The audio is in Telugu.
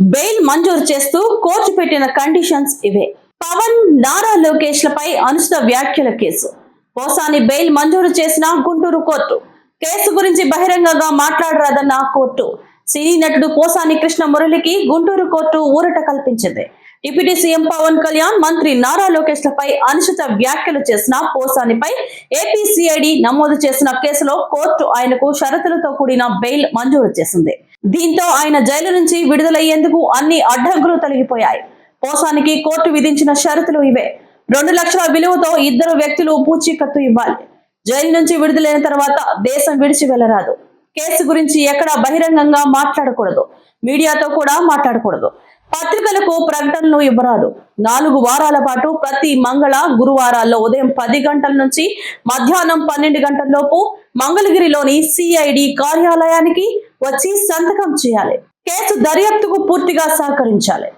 బెయిల్ మంజూరు చేస్తూ కోర్టు పెట్టిన కండిషన్స్ ఇవే. పవన్ నారా లోకేష్ లపై అనుచిత వ్యాఖ్యల కేసు. పోసాని బెయిల్ మంజూరు చేసిన గుంటూరు కోర్టు. కేసు గురించి బహిరంగంగా మాట్లాడరాదన్న కోర్టు. సినీ నటుడు పోసాని కృష్ణ మురళికి గుంటూరు కోర్టు ఊరట కల్పించింది. డిప్యూటీ సీఎం పవన్ కళ్యాణ్ మంత్రి నారా లోకేష్ లపై అనుచిత వ్యాఖ్యలు చేసిన పోసానిపై ఏపీసీఐడి నమోదు చేసిన కేసులో కోర్టు ఆయనకు షరతులతో కూడిన బెయిల్ మంజూరు చేసింది. దీంతో ఆయన జైలు నుంచి విడుదలయ్యేందుకు అన్ని అడ్డంకులు తొలగిపోయాయి. పోసానికి కోర్టు విధించిన షరతులు ఇవే. రెండు లక్షల విలువతో ఇద్దరు వ్యక్తులు పూచీకత్తు ఇవ్వాలి. జైలు నుంచి విడుదలైన తర్వాత దేశం విడిచి వెళ్ళరాదు కేసు గురించి ఎక్కడా బహిరంగంగా మాట్లాడకూడదు. మీడియాతో కూడా మాట్లాడకూడదు. పత్రికలకు ప్రకటనలు ఇవ్వరాదు. నాలుగు వారాల పాటు ప్రతి మంగళ గురువారాల్లో ఉదయం పది గంటల నుంచి మధ్యాహ్నం పన్నెండు గంటల లోపు మంగళగిరిలోని సిఐడి కార్యాలయానికి వచ్చి సంతకం చేయాలి. కేసు దర్యాప్తుకు పూర్తిగా సహకరించాలి.